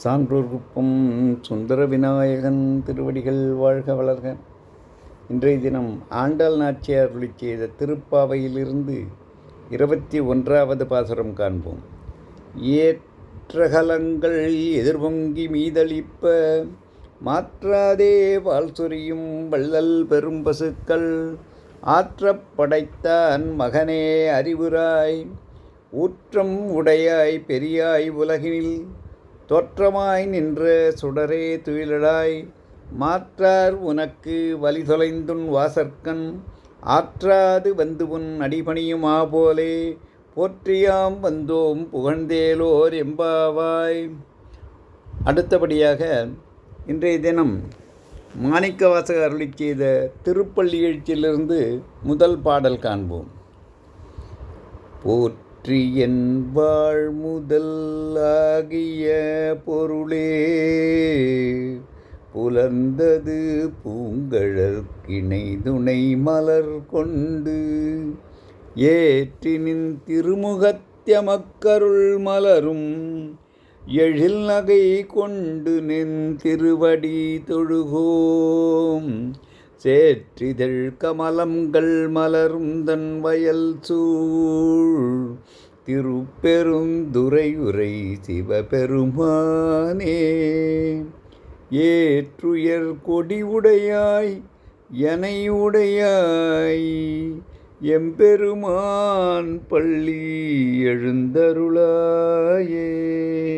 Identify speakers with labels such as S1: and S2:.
S1: சான்றோர் குப்பம் சுந்தர விநாயகன் திருவடிகள் வாழ்க வளர்க. இன்றைய தினம் ஆண்டாள் நாச்சியார் அருளி செய்த திருப்பாவையிலிருந்து இருபத்தி ஒன்றாவது பாசுரம் காண்போம். ஏற்றகலங்கள் எதிர்பொங்கி மீதளிப்ப மாற்றாதே வால் சொரியும் வள்ளல் பெரும் பசுக்கள் ஆற்ற படைத்தான் மகனே அறிவுராய் ஊற்றம் உடையாய் பெரியாய் உலகினில் தோற்றமாய் நின்ற சுடரே துயிலடாய் மாற்றார் உனக்கு வழி தொலைந்துன் வாசற்கண் ஆற்றாது வந்து உன் அடிபணியுமா போலே போற்றியாம் வந்தோம் புகழ்ந்தேலோர் எம்பாவாய். அடுத்தபடியாக இன்றைய தினம் மாணிக்கவாசக அருளி செய்த திருப்பள்ளி எழுச்சியிலிருந்து முதல் பாடல் காண்போம். போற்றி வெற்றி என்பாள் முதல் ஆகிய பொருளே. புலர்ந்தது பூங்கழற்கிணை துணை மலர் கொண்டு ஏற்றினின் திருமுகத்தியமக்கருள் மலரும் எழில் நகை கொண்டு நின் திருவடி தொழுகோம். சேற்றிதழ் கமலங்கள் மலரும் தன் வயல் சூழ். திருப்பெருந்துறையுரை சிவபெருமானே ஏற்றுயர் கொடி உடையாய் எனை எம்பெருமான் பள்ளி எழுந்தருளாயே.